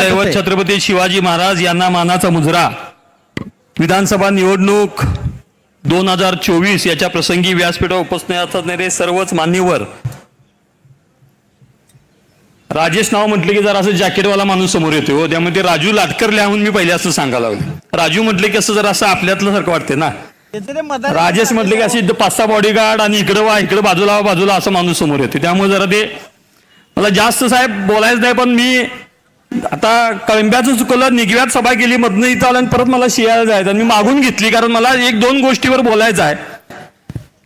दैवत. छत्रपती शिवाजी महाराज यांना मानाचा मुजरा. विधानसभा निवडणूक दोन हजार चोवीस याच्या प्रसंगी व्यासपीठावर उपस्थित असणारे सर्वच मान्यवर. राजेश नाव म्हटले की जरा असं जॅकेटवाला माणूस समोर येतो हो त्यामुळे ते राजू लाटकर लिहून मी पहिले असं सांगायला लागलो. राजू म्हटले की असं जरा असं आपल्यातलं सारखं वाटते ना. राजेश म्हटले की अशी पाच सहा बॉडीगार्ड आणि इकडं वा इकडं बाजूला वा बाजूला असं माणूस समोर येते त्यामुळे जरा ते मला जास्त साहेब बोलायचं नाही पण मी आता कळंब्याचं चुकलं निगव्यात सभा केली मधनं इथं आलं आणि परत मला शियाला जायचं. आणि मी मागून घेतली कारण मला एक दोन गोष्टीवर बोलायचं आहे.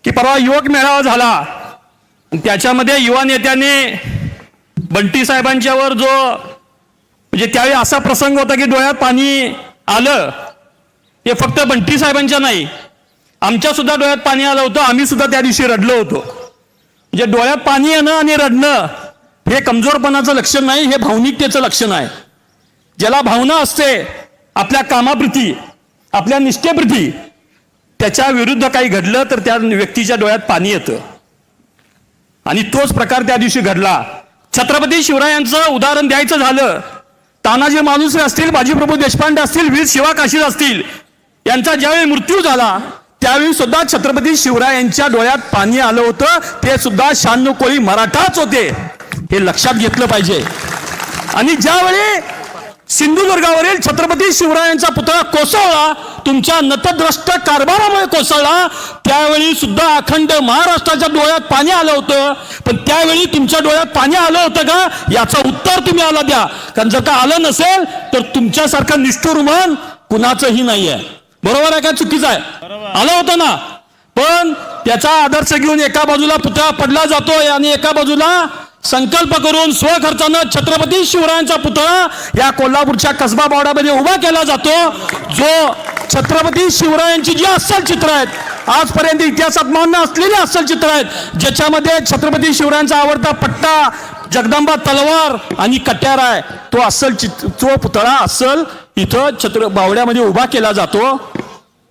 की परवा युवक मेळावा झाला. त्याच्यामध्ये युवा नेत्याने बंटी साहेबांच्यावर जो म्हणजे त्यावेळी असा प्रसंग होता की डोळ्यात पाणी आलं. हे फक्त बंटी साहेबांच्या नाही. आमच्या सुद्धा डोळ्यात पाणी आलं होतं. आम्ही सुद्धा त्या दिवशी रडलो होतो. म्हणजे डोळ्यात पाणी येणं आणि रडणं हे कमजोरपणाचं लक्षण नाही हे भावनिकतेचं लक्षण आहे. ज्याला भावना असते आपल्या कामाप्रती आपल्या निष्ठेप्रती त्याच्या विरुद्ध काही घडलं तर त्या व्यक्तीच्या डोळ्यात पाणी येतं. आणि तोच प्रकार त्या दिवशी घडला. छत्रपती शिवरायांचं उदाहरण द्यायचं झालं. तानाजी मालुसरे असतील बाजीप्रभू देशपांडे असतील वीर शिवा काशीद असतील यांचा ज्यावेळी मृत्यू झाला त्यावेळी सुद्धा छत्रपती शिवरायांच्या डोळ्यात पाणी आलं होतं. ते सुद्धा शहाण्णव कोळी मराठाच होते. हे लक्षात घेतलं पाहिजे. आणि ज्यावेळी सिंधुदुर्गावरील छत्रपती शिवरायांचा पुतळा कोसळला तुमच्या नतद्रष्ट कारभारामुळे कोसळला त्यावेळी सुद्धा अखंड महाराष्ट्राच्या डोळ्यात पाणी आलं होतं. पण त्यावेळी तुमच्या डोळ्यात पाणी आलं होतं का? याचं उत्तर तुम्ही आला द्या. कारण जर का आलं नसेल तर तुमच्यासारखं निष्ठुर मन कुणाचंही नाही आहे बरोबर आहे का? चुकीचं आहे. आलं होतं ना? पण त्याचा आदर्श घेऊन एका बाजूला पुतळा पडला जातोय आणि एका बाजूला संकल्प करून स्वखर्चानं छत्रपती शिवरायांचा पुतळा या कोल्हापूरच्या कसबा बावड्यामध्ये उभा केला जातो. जो छत्रपती शिवरायांची जी अस्सल चित्र आहेत आजपर्यंत इतिहासात मान्य असलेली अस्सल चित्र आहेत ज्याच्यामध्ये छत्रपती शिवरायांचा आवडता पट्टा जगदंबा तलवार आणि कट्यार आहे तो अस्सल चित्र तो पुतळा अस्सल इथं छत्र बावड्यामध्ये उभा केला जातो.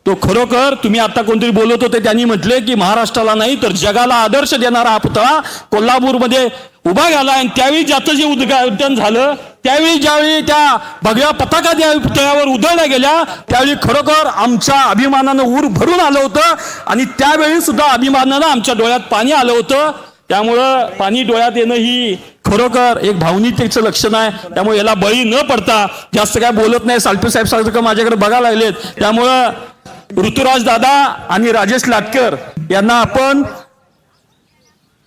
तो खरोखर तुम्ही आता कोणतरी बोलत होते त्यांनी म्हटले की महाराष्ट्राला नाही तर जगाला आदर्श देणारा हा पुतळा कोल्हापूरमध्ये उभा झाला आणि त्यावेळी ज्याचं जे उद्घाटन झालं त्यावेळी ज्यावेळी त्या भगव्या पताका त्या पुतळ्यावर उधळल्या गेल्या त्यावेळी खरोखर आमच्या अभिमानानं ऊर भरून आलं होतं आणि त्यावेळी सुद्धा अभिमानानं आमच्या डोळ्यात पाणी आलं होतं. त्यामुळं पाणी डोळ्यात येणं ही खरोखर एक भावनिकतेचं लक्षण आहे. त्यामुळे याला बळी न पडता जास्त काय बोलत नाही. सालपे साहेब सारखं माझ्याकडे बघायला लागलेत. त्यामुळं ऋतुराज दादा आणि राजेश लाटकर यांना आपण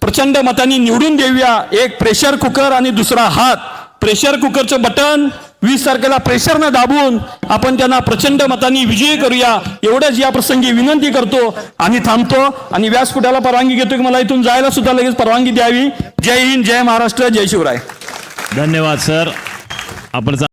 प्रचंड मतांनी निवडून देऊया. एक प्रेशर कुकर आणि दुसरा हात. प्रेशर कुकरचं बटन वीस तारखेला प्रेशरनं दाबून आपण त्यांना प्रचंड मतांनी विजयी करूया. एवढंच या प्रसंगी विनंती करतो आणि थांबतो. आणि व्यासपीठाला परवानगी घेतो की मला इथून जायला सुद्धा लगेच परवानगी द्यावी. जय हिंद जय महाराष्ट्र जय शिवराय. धन्यवाद सर. आपण